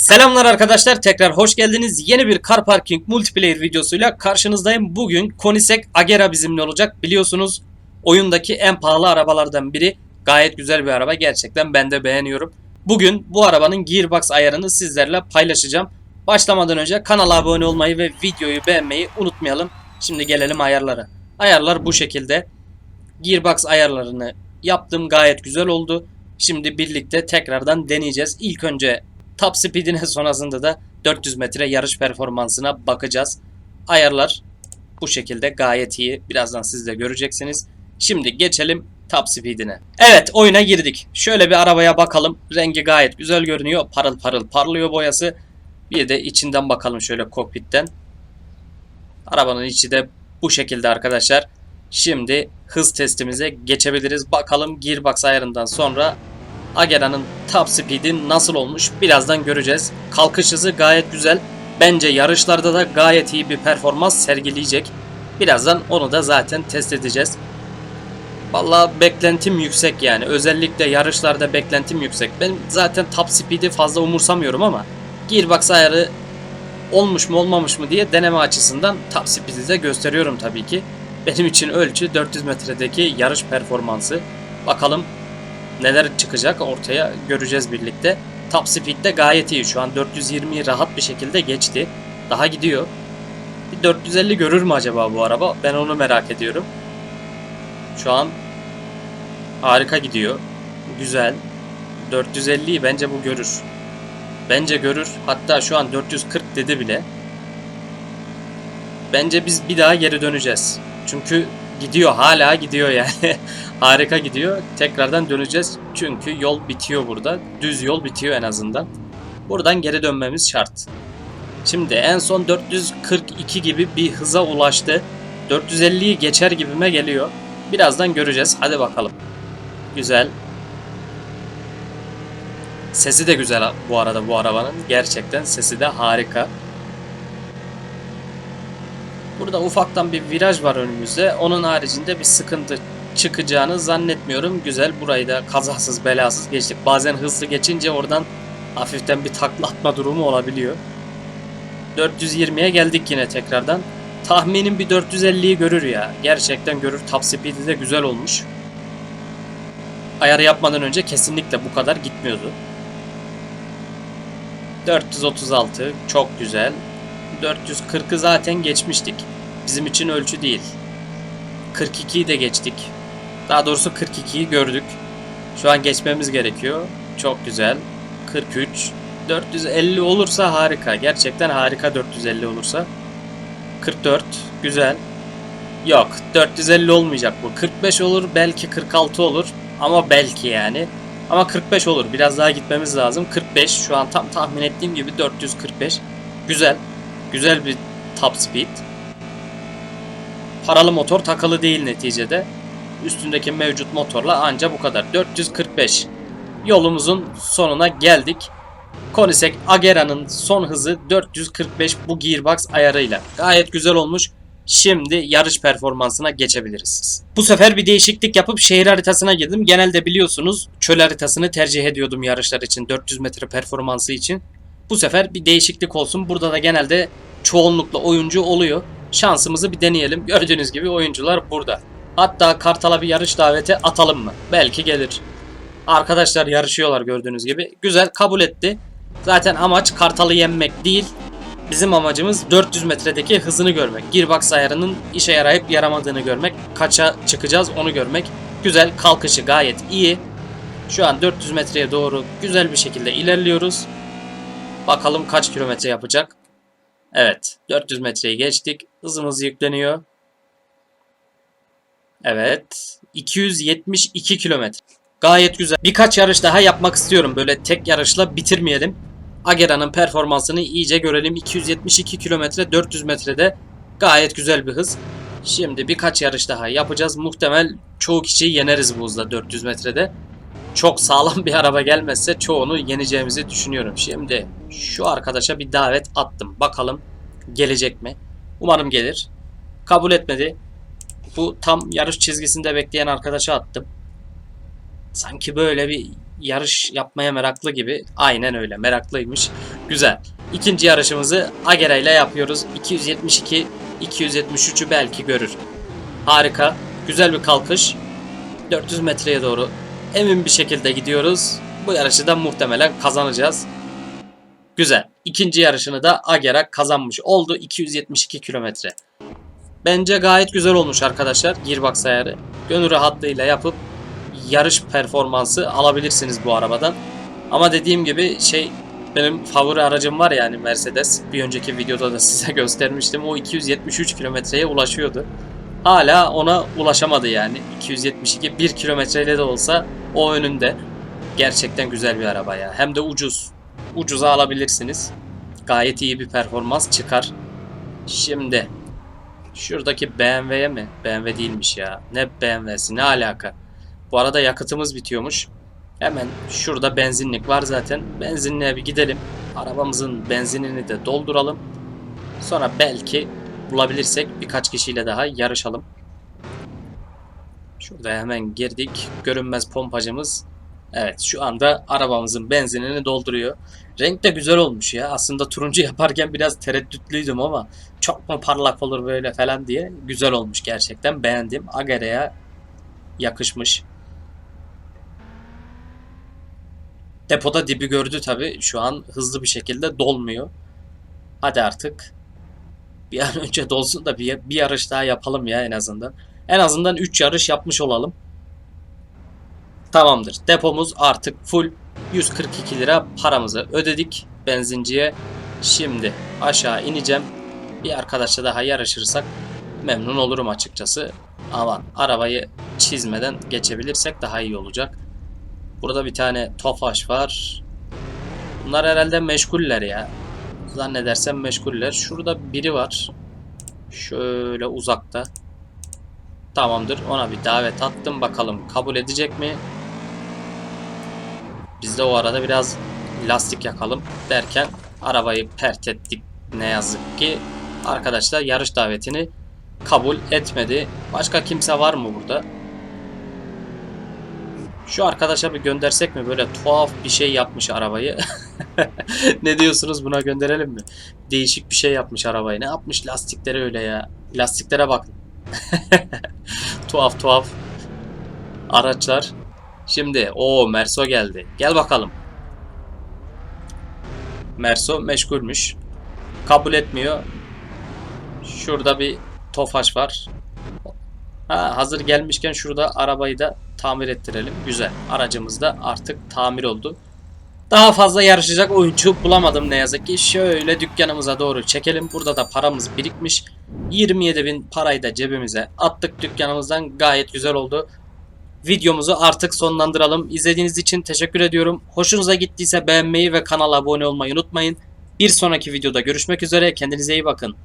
Selamlar arkadaşlar tekrar hoş geldiniz. Yeni bir Car Parking Multiplayer videosuyla karşınızdayım. Bugün Koenigsegg Agera bizimle olacak. Biliyorsunuz oyundaki en pahalı arabalardan biri. Gayet güzel bir araba gerçekten ben de beğeniyorum. Bugün bu arabanın gearbox ayarını sizlerle paylaşacağım. Başlamadan önce kanala abone olmayı ve videoyu beğenmeyi unutmayalım. Şimdi gelelim ayarlara. Ayarlar bu şekilde. Gearbox ayarlarını yaptım gayet güzel oldu. Şimdi birlikte tekrardan deneyeceğiz. İlk önce Top speed'ine sonrasında da 400 metre yarış performansına bakacağız. Ayarlar bu şekilde gayet iyi. Birazdan siz de göreceksiniz. Şimdi geçelim top speed'ine. Evet oyuna girdik. Şöyle bir arabaya bakalım. Rengi gayet güzel görünüyor. Parıl parıl parlıyor boyası. Bir de içinden bakalım şöyle kokpitten. Arabanın içi de bu şekilde arkadaşlar. Şimdi hız testimize geçebiliriz. Bakalım gearbox ayarından sonra Agera'nın top speed'i nasıl olmuş birazdan göreceğiz. Kalkış hızı gayet güzel. Bence yarışlarda da gayet iyi bir performans sergileyecek. Birazdan onu da zaten test edeceğiz. Vallahi beklentim yüksek yani. Özellikle yarışlarda beklentim yüksek. Ben zaten top speed'i fazla umursamıyorum ama gearbox ayarı olmuş mu olmamış mı diye deneme açısından top speed'i de gösteriyorum tabii ki. Benim için ölçü 400 metredeki yarış performansı. Bakalım neler çıkacak ortaya göreceğiz birlikte. Top speed de gayet iyi. Şu an 420'yi rahat bir şekilde geçti. Daha gidiyor. Bir 450 görür mü acaba bu araba? Ben onu merak ediyorum. Şu an harika gidiyor. Güzel. 450'yi bence bu görür. Bence görür. Hatta şu an 440 dedi bile. Bence biz bir daha geri döneceğiz. Çünkü gidiyor hala gidiyor yani. Harika gidiyor. Tekrardan döneceğiz. Çünkü yol bitiyor burada. Düz yol bitiyor en azından. Buradan geri dönmemiz şart. Şimdi en son 442 gibi bir hıza ulaştı. 450'yi geçer gibime geliyor. Birazdan göreceğiz. Hadi bakalım. Güzel. Sesi de güzel bu arada bu arabanın. Gerçekten sesi de harika. Burada ufaktan bir viraj var önümüzde. Onun haricinde bir sıkıntı çıkacağını zannetmiyorum. Güzel burayı da kazasız belasız geçtik. Bazen hızlı geçince oradan hafiften bir takla atma durumu olabiliyor. 420'ye geldik yine tekrardan. Tahminim bir 450'yi görür ya. Gerçekten görür. Top speed'i de güzel olmuş. Ayarı yapmadan önce kesinlikle bu kadar gitmiyordu. 436 çok güzel. 440'ı zaten geçmiştik. Bizim için ölçü değil. 42'yi de geçtik. Daha doğrusu 42'yi gördük. Şu an geçmemiz gerekiyor. Çok güzel. 43. 450 olursa harika. Gerçekten harika 450 olursa. 44. Güzel. Yok 450 olmayacak bu. 45 olur belki 46 olur. Ama belki yani. Ama 45 olur. Biraz daha gitmemiz lazım. 45 şu an tam tahmin ettiğim gibi 445. Güzel. Güzel bir top speed. Paralı motor takılı değil neticede. Üstündeki mevcut motorla anca bu kadar. 445. Yolumuzun sonuna geldik. Koenigsegg Agera'nın son hızı 445 bu gearbox ayarıyla. Gayet güzel olmuş. Şimdi yarış performansına geçebiliriz. Bu sefer bir değişiklik yapıp şehir haritasına girdim. Genelde biliyorsunuz çöl haritasını tercih ediyordum yarışlar için 400 metre performansı için. Bu sefer bir değişiklik olsun. Burada da genelde çoğunlukla oyuncu oluyor. Şansımızı bir deneyelim. Gördüğünüz gibi oyuncular burada. Hatta Kartal'a bir yarış daveti atalım mı? Belki gelir. Arkadaşlar yarışıyorlar gördüğünüz gibi. Güzel kabul etti. Zaten amaç Kartal'ı yenmek değil. Bizim amacımız 400 metredeki hızını görmek. Gearbox ayarının işe yarayıp yaramadığını görmek. Kaça çıkacağız onu görmek. Güzel kalkışı gayet iyi. Şu an 400 metreye doğru güzel bir şekilde ilerliyoruz. Bakalım kaç kilometre yapacak. Evet 400 metreyi geçtik. Hızımız yükleniyor. Evet 272 kilometre. Gayet güzel. Birkaç yarış daha yapmak istiyorum. Böyle tek yarışla bitirmeyelim. Agera'nın performansını iyice görelim. 272 kilometre 400 metrede gayet güzel bir hız. Şimdi birkaç yarış daha yapacağız. Muhtemel çoğu kişiyi yeneriz bu hızla 400 metrede. Çok sağlam bir araba gelmezse çoğunu yeneceğimizi düşünüyorum. Şimdi şu arkadaşa bir davet attım. Bakalım gelecek mi? Umarım gelir. Kabul etmedi. Bu tam yarış çizgisinde bekleyen arkadaşa attım. Sanki böyle bir yarış yapmaya meraklı gibi. Aynen öyle meraklıymış. Güzel. İkinci yarışımızı Agera ile yapıyoruz. 272 273'ü belki görür. Harika. Güzel bir kalkış. 400 metreye doğru emin bir şekilde gidiyoruz. Bu yarışı da muhtemelen kazanacağız. Güzel. İkinci yarışını da Agera kazanmış oldu. 272 kilometre. Bence gayet güzel olmuş arkadaşlar. Gearbox ayarı. Gönül rahatlığıyla yapıp yarış performansı alabilirsiniz bu arabadan. Ama dediğim gibi şey benim favori aracım var yani Mercedes. Bir önceki videoda da size göstermiştim. O 273 kilometreye ulaşıyordu. Hala ona ulaşamadı yani. 272 1 kilometreyle de olsa o önünde. Gerçekten güzel bir araba ya. Hem de ucuz. Ucuza alabilirsiniz. Gayet iyi bir performans çıkar. Şimdi şuradaki BMW'ye mi? BMW değilmiş ya. Ne BMW'si ne alaka? Bu arada yakıtımız bitiyormuş. Hemen şurada benzinlik var zaten. Benzinliğe bir gidelim. Arabamızın benzinini de dolduralım. Sonra belki bulabilirsek birkaç kişiyle daha yarışalım. Şurada hemen girdik. Görünmez pompacımız. Evet şu anda arabamızın benzinini dolduruyor. Renk de güzel olmuş ya. Aslında turuncu yaparken biraz tereddütlüydüm ama çok mu parlak olur böyle falan diye. Güzel olmuş gerçekten. Beğendim. Agera'ya yakışmış. Depoda dibi gördü tabi. Şu an hızlı bir şekilde dolmuyor. Hadi artık. Bir an önce dolsun da bir, bir yarış daha yapalım ya en azından. En azından 3 yarış yapmış olalım. Tamamdır. Depomuz artık full. 142 lira paramızı ödedik benzinciye. Şimdi aşağı ineceğim. Bir arkadaşla daha yarışırsak memnun olurum açıkçası. Aman arabayı çizmeden geçebilirsek daha iyi olacak. Burada bir tane Tofaş var. Bunlar herhalde meşguller ya. Zannedersem meşguller. Şurada biri var. Şöyle uzakta. Tamamdır. Ona bir davet attım. Bakalım kabul edecek mi? Biz de o arada biraz lastik yakalım derken arabayı pert ettik ne yazık ki. Arkadaşlar yarış davetini kabul etmedi. Başka kimse var mı burada? Şu arkadaşa bir göndersek mi? Böyle tuhaf bir şey yapmış arabayı. ne diyorsunuz buna gönderelim mi? Değişik bir şey yapmış arabayı. Ne yapmış lastikleri öyle ya? Lastiklere bakın. tuhaf tuhaf araçlar. Şimdi o Merso geldi. Gel bakalım. Merso meşgulmüş. Kabul etmiyor. Şurada bir Tofaş var. Ha, hazır gelmişken şurada arabayı da tamir ettirelim. Güzel. Aracımız da artık tamir oldu. Daha fazla yarışacak oyuncu bulamadım ne yazık ki. Şöyle dükkanımıza doğru çekelim. Burada da paramız birikmiş. 27 bin parayı da cebimize attık dükkanımızdan. Gayet güzel oldu. Videomuzu artık sonlandıralım. İzlediğiniz için teşekkür ediyorum. Hoşunuza gittiyse beğenmeyi ve kanala abone olmayı unutmayın. Bir sonraki videoda görüşmek üzere. Kendinize iyi bakın.